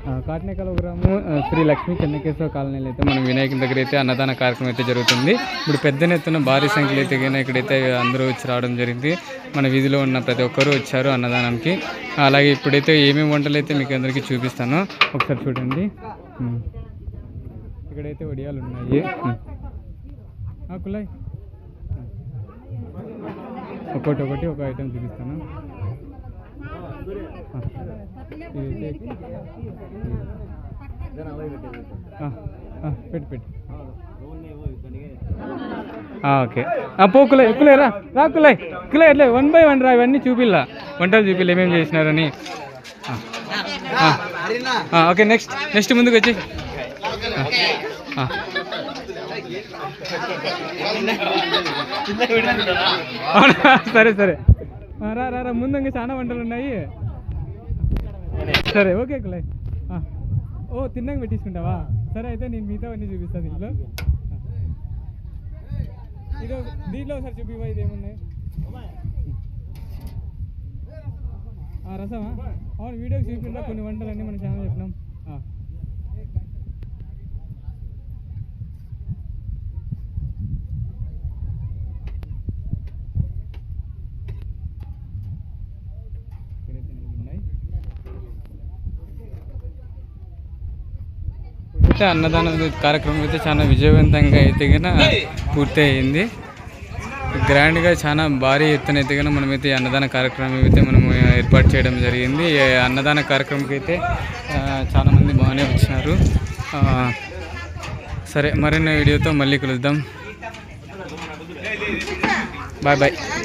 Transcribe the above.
ఆ, కాటినేకల గ్రామం శ్రీ లక్ష్మీ చెన్నకేశ్వర కాలనీలో అయితే మనం వినాయకుని దగ్గర అయితే అన్నదాన కార్యక్రమం అయితే జరుగుతుంది. ఇప్పుడు పెద్ద ఎత్తున భారీ సంఖ్యలో అయితే ఇక్కడైతే అందరూ వచ్చి రావడం జరిగింది. మన వీధిలో ఉన్న ప్రతి ఒక్కరూ వచ్చారు అన్నదానంకి అలాగే ఇప్పుడైతే ఏమేమి వంటలు అయితే మీకు అందరికీ చూపిస్తాను. ఒకసారి చూడండి. ఇక్కడైతే వడియాలు ఉన్నాయి. ఆ, కులాయ్ ఒకటి ఒకటి ఒక ఐటెం చూపిస్తాను. పెట్టు పెట్టు ఓకే. ఆ, పో కులయ్ కులయ్ రా రా కులయ్ కులయ్ ఎట్లే వన్ బై వన్ రా ఇవన్నీ చూపిల్లా. వంటలు చూపిల్లా ఏమేమి చేసినారని. ఓకే నెక్స్ట్ నెక్స్ట్ ముందుకు వచ్చి. సరే సరే. రా రా రా ముందు ఇంకా చాలా వంటలు ఉన్నాయి. సరే ఓకే కులాయ్ ఓ తిన్నాక పెట్టించుకుంటావా? సరే అయితే నేను మిగతా అన్నీ చూపిస్తాను దీంట్లో. ఇది దీంట్లో ఒకసారి చూపివా ఇది ఏమున్నాయి ఆ, రసమా? అవును వీడియోకి చూపించా కొన్ని వంటలన్నీ మన ఛానల్ చెప్పినాం ఆ. ఇక్కడైతే ఇన్ని ఉన్నాయి అయితే అన్నదాన కార్యక్రమం అయితే చాలా విజయవంతంగా అయితే పూర్తి అయింది. గ్రాండ్గా చాలా భారీ ఎత్తున అయితే మనమైతే అన్నదాన కార్యక్రమం అయితే మనం ఏర్పాటు చేయడం జరిగింది. అన్నదాన కార్యక్రమంకి అయితే చాలామంది బాగానే వచ్చినారు. సరే మరిన్ని వీడియోతో మళ్ళీ కలుద్దాం. Bye bye